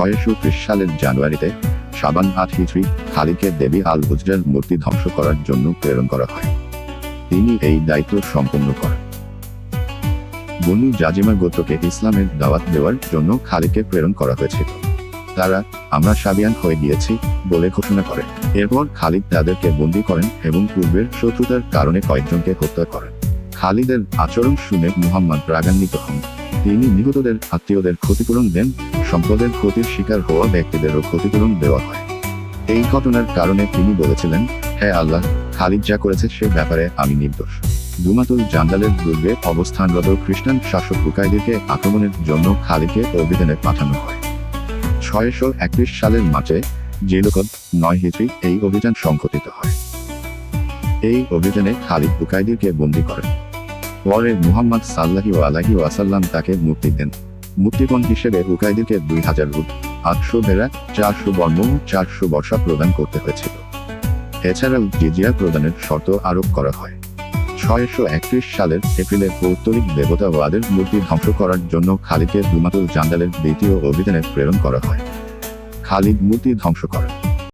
ছয়শো ত্রিশ সালের জানুয়ারিতে সাবান আট হিজড়ি খালিকে দেবী আল হুজরার মূর্তি ধ্বংস করার জন্য প্রেরণ করা হয়। তিনি এই দায়িত্ব সম্পন্ন করেন। বনু জাজিমা গোত্রকে ইসলামের দাওয়াত দেওয়ার জন্য খালিকে প্রেরণ করা হয়েছিল। তারা, আমরা সাবিয়ান হয়ে গিয়েছি বলে ঘোষণা করে। এরপর খালিদ তাদেরকে বন্দী করেন এবং পূর্বের শত্রুতার কারণে কয়েকজনকে হত্যা করেন। খালিদের আচরণ শুনে মুহাম্মদ রাগান্বিত হন। তিনি নিহতদের, আত্মীয়দের ক্ষতিপূরণ দেন সম্পদের ক্ষতির শিকার হওয়া ব্যক্তিদেরও ক্ষতিপূরণ দেওয়া হয়। এই ঘটনার কারণে তিনি বলেছিলেন হ্যাঁ আল্লাহ, খালিদ যা করেছে সে ব্যাপারে আমি নির্দোষ। দুমাতুল জান্দালের দুর্গে অবস্থানরত খ্রিস্টান শাসক বুকাইদিকে আক্রমণের জন্য খালিদকে অভিযানে পাঠানো হয়। ছয়শো একত্রিশ সালের মার্চে জেলকদ নয় হিজড়ি এই অভিযান সংঘটিত হয়। এই অভিযানে খালিদ বুকাইদিরকে বন্দী করেন। পরে মুহাম্মদ সাল্লাহি আলাহি ওয়াসাল্লাম তাকে মুক্তি দেন। মুক্তিপণ হিসেবে উকাইদিরকে দুই হাজার রুট আটশো ভেড়া, চারশো বর্ম চারশো বর্ষা প্রদান করতে হয়েছিল। এছাড়াও জিজিয়া প্রদানের শর্ত আরোপ করা হয়। ছয়শো একত্রিশ সালের এপ্রিলে পৌত্তলিক দেবতাবাদের মূর্তি ধ্বংস করার জন্য খালিদকে দুমাতুল জান্দালের দ্বিতীয় অভিযানে প্রেরণ করা হয়। খালিদ মূর্তি ধ্বংস করেন।